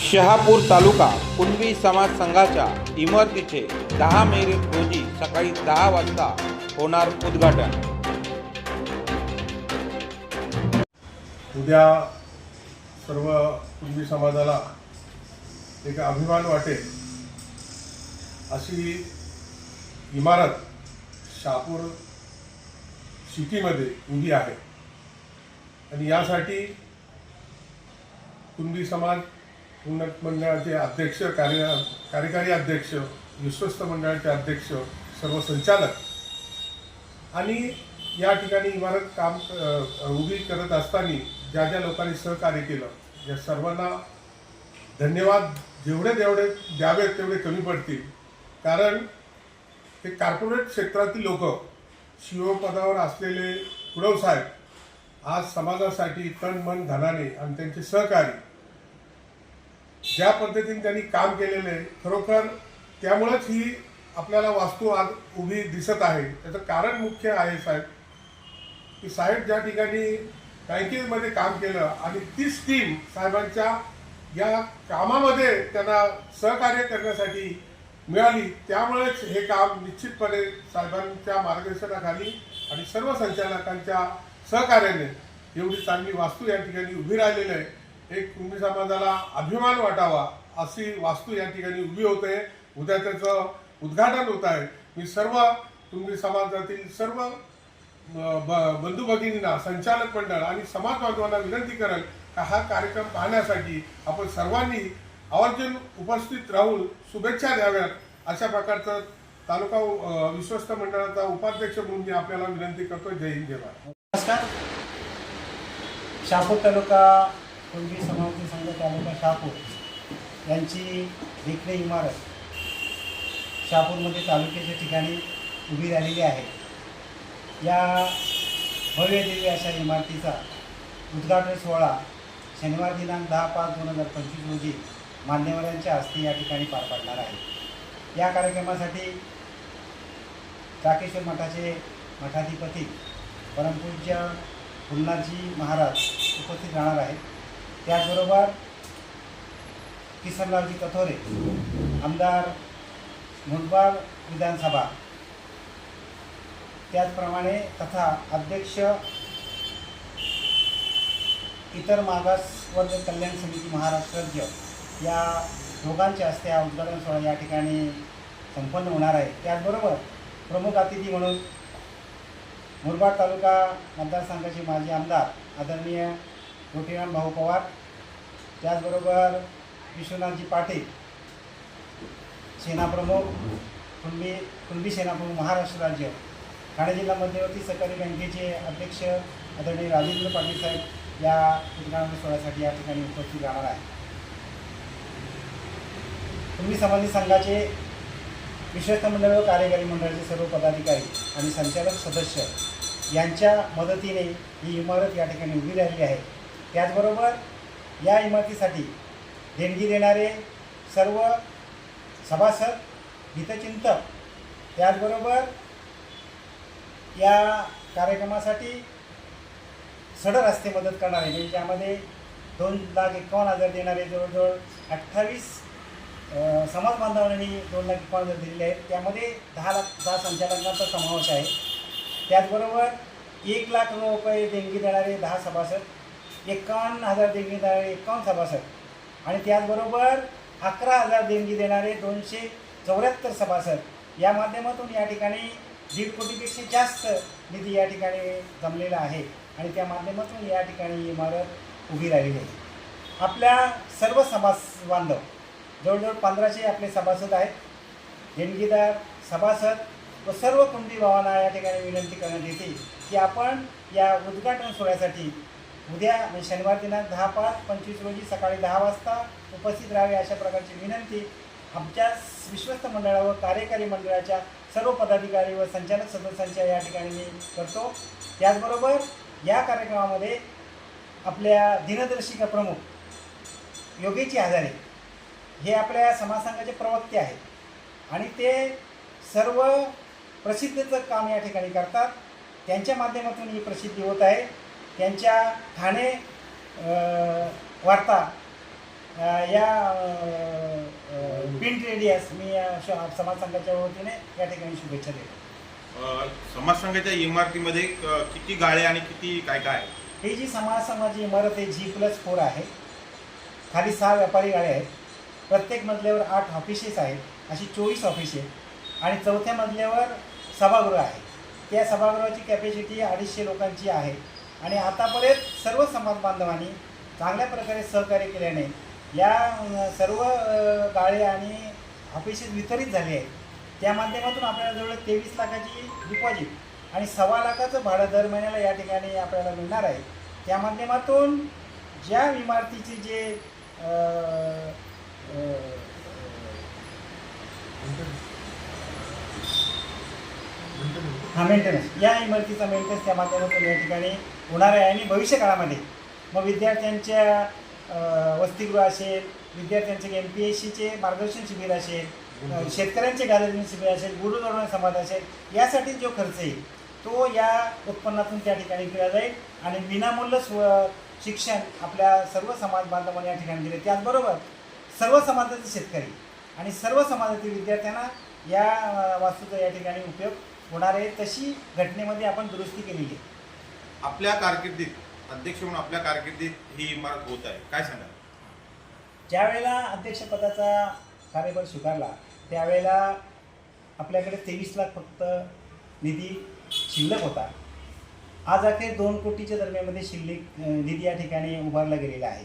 शहापूर तालुका कुणबी समाज संघाच्या इमारतीचे दहा मे रोजी सकाळी दहा वाजता होणार उद्घाटन. उद्या सर्व कुणबी समाजाला एक अभिमान वाटेल अशी इमारत शहापूर सिटीमध्ये उभी आहे. आणि यासाठी कुणबी समाज उन्नत मंडळाचे अध्यक्ष कार्य कार्यकारी अध्यक्ष विश्वस्त मंडळाचे अध्यक्ष सर्व संचालक आणि या ठिकाणी इमारत काम उभी करत असताना ज्या ज्या लोकांनी सहकार्य केलं या सर्वांना धन्यवाद जेवढे जेवढे द्यावेत तेवढे कमी पडतील. कारण हे कॉर्पोरेट क्षेत्रातील लोक शिओ पदावर असलेले कुडव साहेब आज समाजासाठी तन मन धनाने आणि त्यांचे सहकारी ज्या पद्धतीने त्यांनी काम केलेलं आहे खरोखर त्यामुळंच ही आपल्याला वास्तू आज उभी दिसत आहे. त्याचं कारण मुख्य आहे साहेब की साहेब ज्या ठिकाणी बँकिंगमध्ये काम केलं आणि तीच टीम साहेबांच्या या कामामध्ये त्यांना सहकार्य करण्यासाठी मिळाली त्यामुळेच हे काम निश्चितपणे साहेबांच्या मार्गदर्शनाखाली आणि सर्व संचालकांच्या सहकार्याने एवढी चांगली वास्तू या ठिकाणी उभी राहिलेली आहे. एक कुंभी समाजाला अभिमान वाटावा अशी वास्तू या ठिकाणी उभी होते उद्या त्याचं उद्घाटन होत आहे. मी सर्व कुंभी समाजातील सर्व ब- बंधू भगिनींना संचालक मंडळ आणि समाज बांधवांना विनंती करेल का हा कार्यक्रम पाहण्यासाठी आपण सर्वांनी आवर्जून उपस्थित राहून शुभेच्छा द्याव्यात. अशा प्रकारचं तालुका विश्वस्त मंडळाचा उपाध्यक्ष म्हणून मी आपल्याला विनंती करतो जय हिंद जय भारत. नमस्कार. शहापूर तालुका कुणबी समावती संघ तालुका शहापूर. यांची देखणे इमारत शहापूरमध्ये तालुक्याच्या ठिकाणी उभी राहिलेली आहे. या भव्य अशा इमारतीचा उद्घाटन सोहळा शनिवार दिनांक दहा पाच दोन हजार पंचवीस रोजी मान्यवरांच्या हस्ते या ठिकाणी पार पडणार आहे. या कार्यक्रमासाठी टाकेश्वर मठाचे मठाधिपती परमपूज्य फुलनाथजी महाराज उपस्थित राहणार आहेत. त्याचबरोबर किसनलालजी कथोरे आमदार मुरबाड विधानसभा. त्याचप्रमाणे तथा अध्यक्ष इतर मागासवर्ग कल्याण समिती महाराष्ट्र राज्य या दोघांच्या हस्ते हा उद्घाटन सोहळा या ठिकाणी संपन्न होणार आहे. त्याचबरोबर प्रमुख अतिथी म्हणून मुरबाड तालुका मतदारसंघाचे माजी आमदार आदरणीय रोटीराम भाऊ पवार त्याचबरोबर विश्वनाथजी पाटील सेनाप्रमुख कुणबी कुणबी सेनाप्रमुख महाराष्ट्र राज्य. ठाणे जिल्हा मध्यवर्ती सहकारी बँकेचे अध्यक्ष आदरणीय राजेंद्र पाटील साहेब या उद्घाटन सोहळ्यासाठी या ठिकाणी उपस्थित राहणार आहे कुणबी समाधी संघाचे विश्वस्त मंडळ व कार्यकारी मंडळाचे सर्व पदाधिकारी आणि संचालक सदस्य यांच्या मदतीने ही इमारत या ठिकाणी उभी राहिली आहे. त्याचबरोबर या इमारतीसाठी देणगी देणारे सर्व सभासद हितचिंतक त्याचबरोबर या कार्यक्रमासाठी सडक रस्ते मदत करणारे म्हणजे ज्यामध्ये दोन लाख एकावन्न हजार देणारे जवळजवळ अठ्ठावीस समाज बांधवांनी दोन लाख एकावन्न हजार दिलेले आहेत. त्यामध्ये दहा लाख दहा संचालकांचा समावेश आहे. त्याचबरोबर एक लाख रुपये देणगी देणारे दहा सभासद एकावन्न हजार देणगी देणारे एकावन्न सभासद. आणि त्याचबरोबर अकरा हजार देणगी देणारे दोनशे चौऱ्याहत्तर सभासद. या माध्यमातून या ठिकाणी दीड कोटीपेक्षा जास्त निधी या ठिकाणी जमलेला आहे. आणि त्या माध्यमातून या ठिकाणी इमारत उभी राहिली आहे. आपल्या सर्व समाज बांधव जवळजवळ पंधराशे आपले सभासद आहेत. देणगीदार सभासद व सर्व कुंडी भावांना या ठिकाणी विनंती करण्यात येते की आपण या उद्घाटन सोहळ्यासाठी उद्या म्हणजे शनिवार दिनांक दहा पाच पंचवीस रोजी सकाळी दहा वाजता उपस्थित राहावे अशा प्रकारची विनंती आमच्या विश्वस्त मंडळावर कार्यकारी मंडळाच्या सर्व पदाधिकारी व संचालक सदस्यांच्या या ठिकाणी मी करतो. त्याचबरोबर या कार्यक्रमामध्ये आपल्या दिनदर्शिका प्रमुख योगेची हजारे हे आपल्या समाजसंघाचे प्रवक्ते आहेत आणि ते सर्व प्रसिद्धीचं काम या ठिकाणी करतात. त्यांच्या माध्यमातून ही प्रसिद्धी होत आहे. त्यांच्या ठाणे वार्ता या प्रिंट रेडियस मी समाज संघाच्या वतीने या ठिकाणी शुभेच्छा देतो. समाज संघाच्या इमारतीमध्ये किती गाळे आणि किती काय काय आहे? ही जी समाज संघाची इमारत आहे जी प्लस फोर आहे. खाली सहा व्यापारी गाड्या आहेत. प्रत्येक मजल्यावर आठ ऑफिसेस आहेत. अशी चोवीस ऑफिस आहेत. आणि चौथ्या मजल्यावर सभागृह आहे. त्या सभागृहाची कॅपॅसिटी अडीचशे लोकांची आहे. आणि आतापर्यंत सर्व समाज बांधवांनी चांगल्या प्रकारे सहकार्य केल्याने या सर्व गाळे आणि ऑफिसेस वितरित झाले आहेत. त्या माध्यमातून आपल्याला जवळ तेवीस लाखाची डिपॉझिट आणि सव्वा लाखाचं भाडं दर महिन्याला या ठिकाणी आपल्याला मिळणार आहे. त्या माध्यमातून ज्या इमारतीचे जे हा मेंटेनन्स या इमारतीचा मेंटेनन्स त्या माध्यमातून या ठिकाणी होणार आहे आणि भविष्य काळामध्ये. मग विद्यार्थ्यांच्या वसतिगृह असेल विद्यार्थ्यांचे एम पी एस सीचे मार्गदर्शन शिबिर असेल शेतकऱ्यांचे गार्डनिंग शिबिर असेल गुरुधोरण समाज असेल यासाठी जो खर्च येईल तो या उत्पन्नातून त्या ठिकाणी केला जाईल आणि विनामूल्य स्व शिक्षण आपल्या सर्व समाज बांधवांना या ठिकाणी दिले. त्याचबरोबर सर्व समाजाचे शेतकरी आणि सर्व समाजातील विद्यार्थ्यांना या वास्तूचा या ठिकाणी उपयोग होणार आहे तशी घटनेमध्ये आपण दुरुस्ती केलेली आहे. आपल्या कारकिर्दीत अध्यक्ष म्हणून आपल्या कारकिर्दीत ही इमारत होत आहे. काय सांगाल? ज्यावेळेला अध्यक्षपदाचा कार्यभार स्वीकारला त्यावेळेला आपल्याकडे तेवीस लाख फक्त निधी शिल्लक होता. आज अखेर दोन कोटीच्या दरम्यानमध्ये शिल्लक निधी या ठिकाणी उभारला गेलेला आहे.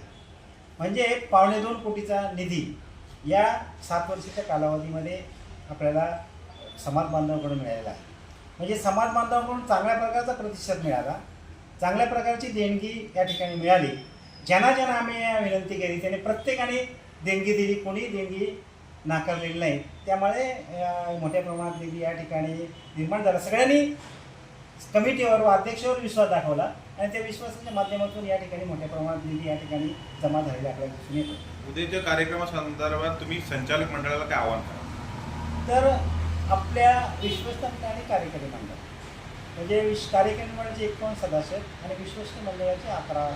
म्हणजे पावणे दोन कोटीचा निधी या सात वर्षाच्या कालावधीमध्ये आपल्याला समाज बांधवांकडून मिळालेला आहे. म्हणजे समाज बांधवांकडून चांगल्या प्रकारचा प्रतिसाद मिळाला. चांगल्या प्रकारची देणगी या ठिकाणी मिळाली. ज्यांना ज्यांना आम्ही विनंती केली त्याने प्रत्येकाने देणगी दिली. कोणी देणगी नाकारलेली नाही. त्यामुळे मोठ्या प्रमाणात निधी या ठिकाणी निर्माण झाला. सगळ्यांनी कमिटीवर व अध्यक्षावर विश्वास दाखवला आणि त्या विश्वासाच्या माध्यमातून या ठिकाणी मोठ्या प्रमाणात निधी या ठिकाणी जमा झालेला आपल्याला दिसून येतो उद्याच्या कार्यक्रमासंदर्भात तुम्ही संचालक मंडळाला काय आव्हान कराल? तर आपल्या विश्वस्त आणि कार्यकारी मंडळ म्हणजे विश कार्यकारी मंडळाचे एकोण सदस्य आणि विश्वस्त मंडळाचे अकरा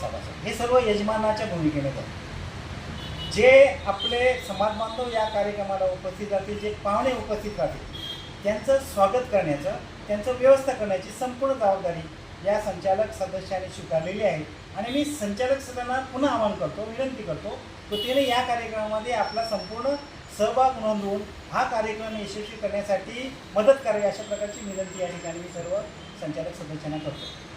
सदस्य हे सर्व यजमानाच्या भूमिकेने जातात जे आपले समाज बांधव या कार्यक्रमाला उपस्थित राहतील जे पाहुणे उपस्थित राहतील त्यांचं स्वागत करण्याचं त्यांचं व्यवस्था करण्याची संपूर्ण जबाबदारी या संचालक सदस्यांनी स्वीकारलेली आहे. आणि मी संचालक सदनात पुन्हा आवाहन करतो विनंती करतो की त्याने या कार्यक्रमामध्ये आपला संपूर्ण सहभाग नोंदवून हा कार्यक्रम यशस्वी करण्यासाठी मदत करावी अशा प्रकारची विनंती या ठिकाणी मी सर्व संचालक सदस्यांना करतो.